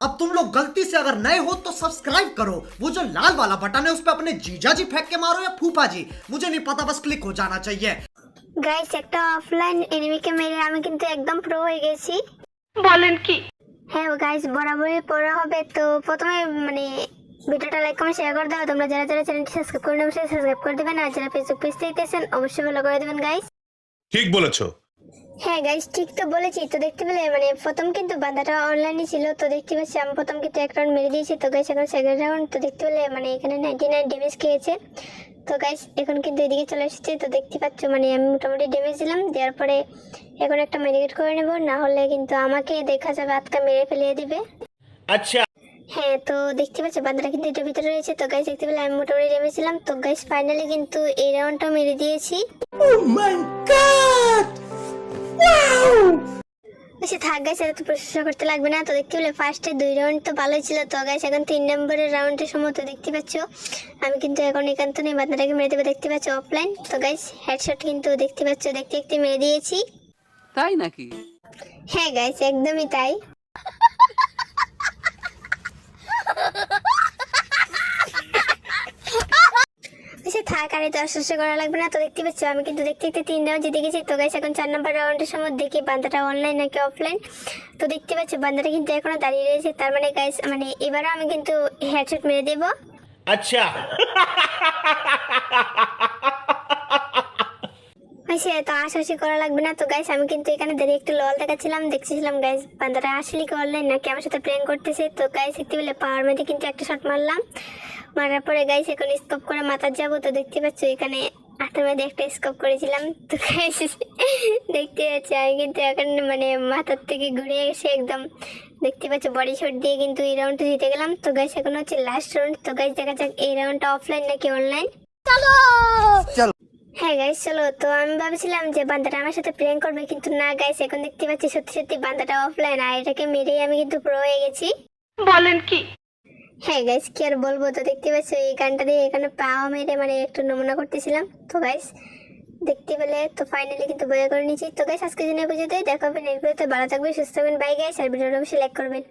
अब तुम लोग गलती से अगर नए हो तो सब्सक्राइब करो वो जो लाल वाला बटन है उस पर अपने जीजा जी फेंक के मारो या फूफा जी मुझे नहीं पता बस क्लिक हो जाना चाहिए গাইস একটা অফলাইন এনিমিকে মেরে আমি কিন্তু একদম প্রো হয়ে গেছি বলেন কি হ্যাঁ গাইস বরাবরই পড়া হবে তো প্রথমে মানে ভিডিওটা লাইক কমেন্ট শেয়ার করে দাও তোমরা যারা যারা চ্যানেলটি সাবস্ক্রাইব করে নেবে সাবস্ক্রাইব করে দেবেন আর যারা ফেসবুক পেজ দেখতেছেন অবশ্যই ফলো করে দেবেন গাইস ঠিক বলেছো হ্যাঁ গাইস ঠিক তো বলেছি। তো দেখতে পেলে মানে প্রথম কিন্তু বান্দাটা অনলাইনে ছিল। তো দেখতে পাচ্ছি আমি প্রথম কিন্তু এক রাউন্ড মেরে দিয়েছি। তো গাইস এখন সেকেন্ড রাউন্ড তো দেখতে পেলে মানে এখানে নাইনটি নাইন ড্যামেজ খেয়েছে। তো গাইস এখন কিন্তু এদিকে চলে এসেছে। তো দেখতে পাচ্ছ মানে আমি মোটামুটি ড্যামেজ দিলাম। দেওয়ার পরে এখন একটা মেডিকেট করে নেব। না হলে কিন্তু আমাকে দেখা যাবে আটকা মেরে ফেলিয়ে দিবে। আচ্ছা। হ্যাঁ তো দেখতে পাচ্ছ বান্দাটা কিন্তু এটার ভিতরে রয়েছে। তো গাইস দেখতে পেলে আমি মোটামুটি ড্যামেজ দিলাম। তো গাইস ফাইনালি কিন্তু এই রাউন্ডটা মেরে দিয়েছি। বেশি থাক গাইস এত প্রশংসা করতে লাগবে না। তো দেখতে পেলে ফার্স্টে দুই রাউন্ড তো ভালোই ছিল। তো গাইস এখন তিন নম্বরের রাউন্ডের সময় তো দেখতে পাচ্ছ। আমি কিন্তু এখন একান্ত নেই বাদনাটাকে মেরে দেবো দেখতে পাচ্ছ অফলাইন তো গাইস হেডশট কিন্তু দেখতে পাচ্ছ দেখতে দেখতে মেরে দিয়েছি। তাই নাকি? হ্যাঁ গাইস একদমই তাই আচ্ছা থাক আর তো আশ্বাস করা লাগবে না তো দেখতে পাচ্ছ আমি কিন্তু দেখতে দেখতে তিন রাউন্ড জিতে গেছি। তো গাইস এখন চার নম্বর রাউন্ডের সময় দেখি বান্দাটা অনলাইন নাকি অফলাইন তো দেখতে পাচ্ছ বান্দাটা কিন্তু এখনও দাঁড়িয়ে রয়েছে। তার মানে গাইস মানে এবারও আমি কিন্তু হেডশট মেরে দেবো। আচ্ছা। আচ্ছা তো আশাশি করা লাগবে না। তো গাইস আমি কিন্তু এখানে দাঁড়িয়ে একটু লল দেখাচ্ছিলাম দেখছিলাম গাইস বান্দারা আসলে কি অনলাইন নাকি আমার সাথে প্রেম করতেছে। তো গাইস দেখতে পেলে পাওয়ার মধ্যে কিন্তু একটা শট মারলাম। মারার পরে গাইস এখন স্কোপ করে মাথার যাব। তো দেখতে পাচ্ছ এখানে হাতের মধ্যে একটা স্কোপ করেছিলাম। তো গাইস দেখতে পাচ্ছি আমি কিন্তু এখন মানে মাথার থেকে ঘুরে এসে একদম দেখতে পাচ্ছ বডি শট দিয়ে কিন্তু এই রাউন্ডটা জিতে গেলাম। তো গাইস এখন হচ্ছে লাস্ট রাউন্ড তো গাইস দেখা যাক এই রাউন্ডটা অফলাইন নাকি অনলাইন হ্যাঁ গাইস চলো। তো আমি ভাবছিলাম যে বান্দাটা আমার সাথে প্রেম করবে কিন্তু না গাইস এখন দেখতে পাচ্ছি সত্যি সত্যি বান্দাটা অফলাইন আর এটাকে মেরেই আমি কিন্তু প্রো হয়ে গেছি। বলেন কি? হ্যাঁ গাইস কি আর বলব? তো দেখতে পাচ্ছ, এই গানটা দিয়ে এখানে পাওয়া মেরে মানে একটু নমুনা করতেছিলাম। তো গাইস দেখতে পেলে তো ফাইনালি কিন্তু বয়া করে নিয়েছি। তো গাইস আজকে দিনে পুজোতে দেখা হবে। নেক্সট ভিডিওতে ভালো থাকবে সুস্থ হবেন বাই গাইস আর ভিডিওটা অবশ্যই লাইক করবেন।